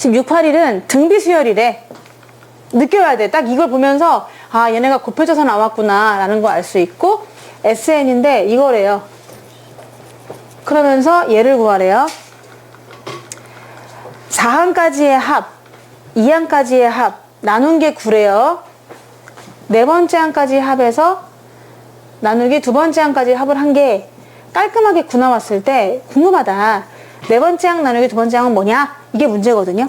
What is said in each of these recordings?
지금 681은 등비 수열이래. 느껴야 돼. 딱 이걸 보면서 아 얘네가 곱해져서 나왔구나 라는 거 알 수 있고 SN인데 이거래요. 그러면서 얘를 구하래요. 4항까지의 합, 2항까지의 합 나눈 게 9래요. 네 번째 항까지 합해서 나누기 두 번째 항까지 합을 한 게 깔끔하게 9 나왔을 때 궁금하다. 네 번째 항 나누기 두 번째 항은 뭐냐? 이게 문제거든요.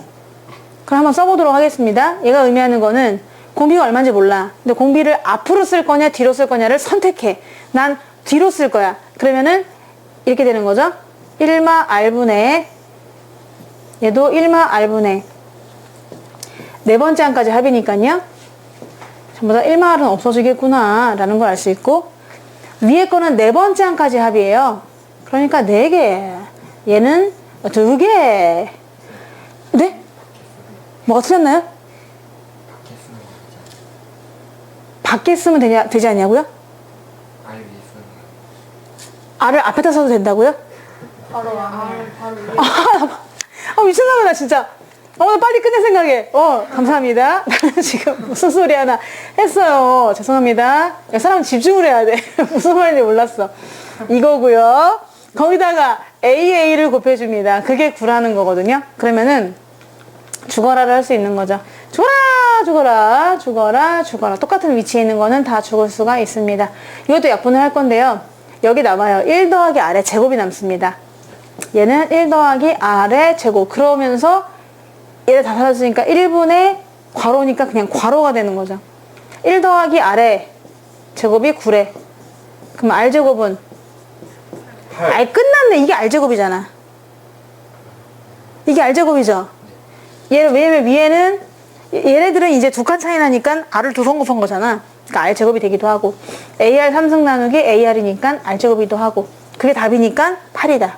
그럼 한번 써보도록 하겠습니다. 얘가 의미하는 거는 공비가 얼마인지 몰라. 근데 공비를 앞으로 쓸 거냐 뒤로 쓸 거냐를 선택해. 난 뒤로 쓸 거야. 그러면은 이렇게 되는 거죠. 1마 r분의 얘도 1마 r분의 네 번째 항까지 합이니까요. 전부 다 1마을은 없어지겠구나 라는 걸 알 수 있고 위에 거는 네 번째 항까지 합이에요. 그러니까 네 개. 얘는 두 개. 네? 뭐가 틀렸나요? 밖에 쓰면 되냐, 되지 않냐고요? 알 알을 앞에다 써도 된다고요? 바로 알 바로 위에 아, 미친놈이다, 나 진짜. 어, 나 빨리 끝내 생각해. 어, 감사합니다. 나는 지금 무슨 소리 하나 했어요. 죄송합니다. 사람 집중을 해야 돼. 무슨 말인지 몰랐어. 이거고요. 거기다가 AA를 곱해줍니다. 그게 9라는 거거든요. 그러면은 죽어라를 할 수 있는 거죠. 죽어라, 죽어라, 죽어라, 죽어라. 똑같은 위치에 있는 거는 다 죽을 수가 있습니다. 이것도 약분을 할 건데요. 여기 나와요. 1 더하기 아래 제곱이 남습니다. 얘는 1 더하기 아래 제곱. 그러면서 얘를 다 사라지니까 1분의 괄호니까 그냥 괄호가 되는 거죠. 1 더하기 아래 제곱이 9래. 그럼 r 제곱은 아이 끝났네. 이게 r 제곱이잖아. 이게 r 제곱이죠. 얘 왜냐면 위에는 얘네들은 이제 두 칸 차이 나니까 r을 두번 곱한 거잖아. 그러니까 r 제곱이 되기도 하고 AR 3승 나누기 AR이니까 r 제곱이기도 하고 그게 답이니까 8이다.